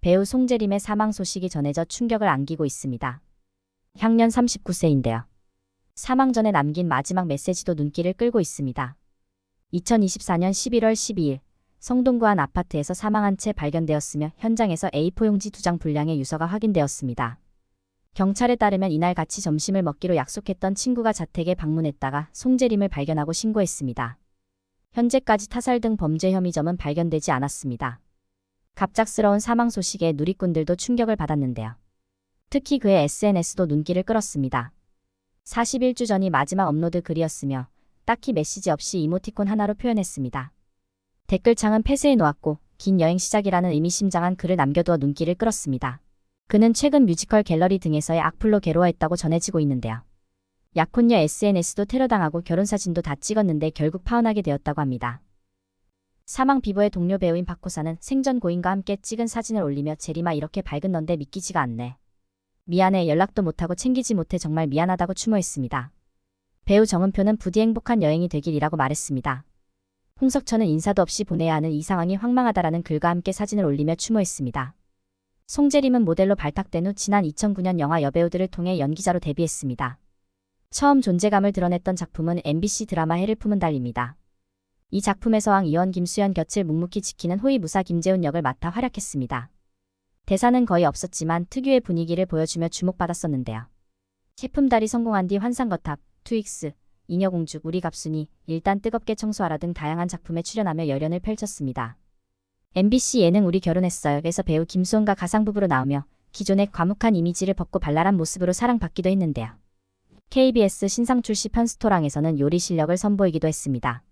배우 송재림의 사망 소식이 전해져 충격을 안기고 있습니다. 향년 39세인데요. 사망 전에 남긴 마지막 메시지도 눈길을 끌고 있습니다. 2024년 11월 12일 성동구 한 아파트에서 사망한 채 발견되었으며 현장에서 A4 용지 두장 분량의 유서가 확인되었습니다. 경찰에 따르면 이날 같이 점심을 먹기로 약속했던 친구가 자택에 방문했다가 송재림을 발견하고 신고했습니다. 현재까지 타살 등 범죄 혐의점은 발견되지 않았습니다. 갑작스러운 사망 소식에 누리꾼들도 충격을 받았는데요. 특히 그의 SNS도 눈길을 끌었습니다. 41주 전이 마지막 업로드 글이었으며 딱히 메시지 없이 이모티콘 하나로 표현했습니다. 댓글창은 폐쇄해 놓았고 긴 여행 시작이라는 의미심장한 글을 남겨두어 눈길을 끌었습니다. 그는 최근 뮤지컬 갤러리 등에서의 악플로 괴로워했다고 전해지고 있는데요. 약혼녀 SNS도 테러당하고 결혼사진도 다 찍었는데 결국 파혼하게 되었다고 합니다. 사망 비보의 동료 배우인 박호사는 생전 고인과 함께 찍은 사진을 올리며 제리마 이렇게 밝은 넌데 믿기지가 않네. 미안해 연락도 못하고 챙기지 못해 정말 미안하다고 추모했습니다. 배우 정은표는 부디 행복한 여행이 되길이라고 말했습니다. 홍석천은 인사도 없이 보내야 하는 이 상황이 황망하다라는 글과 함께 사진을 올리며 추모했습니다. 송재림은 모델로 발탁된 후 지난 2009년 영화 여배우들을 통해 연기자로 데뷔했습니다. 처음 존재감을 드러냈던 작품은 MBC 드라마 해를 품은 달입니다. 이 작품에서 왕 이원 김수현 곁을 묵묵히 지키는 호위 무사 김재훈 역을 맡아 활약했습니다. 대사는 거의 없었지만 특유의 분위기를 보여주며 주목받았었는데요. 제품달이 성공한 뒤 환상거탑, 트윅스, 이녀공주, 우리 갑순이, 일단 뜨겁게 청소하라 등 다양한 작품에 출연하며 열연을 펼쳤습니다. MBC 예능 우리 결혼했어요에서 배우 김수원과 가상부부로 나오며 기존의 과묵한 이미지를 벗고 발랄한 모습으로 사랑받기도 했는데요. KBS 신상 출시 편스토랑에서는 요리 실력을 선보이기도 했습니다.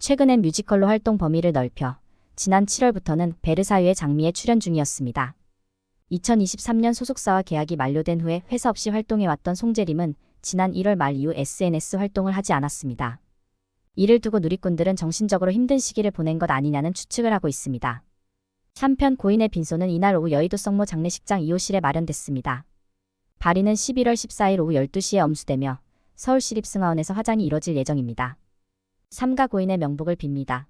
최근엔 뮤지컬로 활동 범위를 넓혀 지난 7월부터는 베르사유의 장미에 출연 중이었습니다. 2023년 소속사와 계약이 만료된 후에 회사 없이 활동해왔던 송재림은 지난 1월 말 이후 SNS 활동을 하지 않았습니다. 이를 두고 누리꾼들은 정신적으로 힘든 시기를 보낸 것 아니냐는 추측을 하고 있습니다. 한편 고인의 빈소는 이날 오후 여의도 성모 장례식장 2호실에 마련됐습니다. 발인은 11월 14일 오후 12시에 엄수되며 서울시립승하원에서 화장이 이뤄질 예정입니다. 삼가 고인의 명복을 빕니다.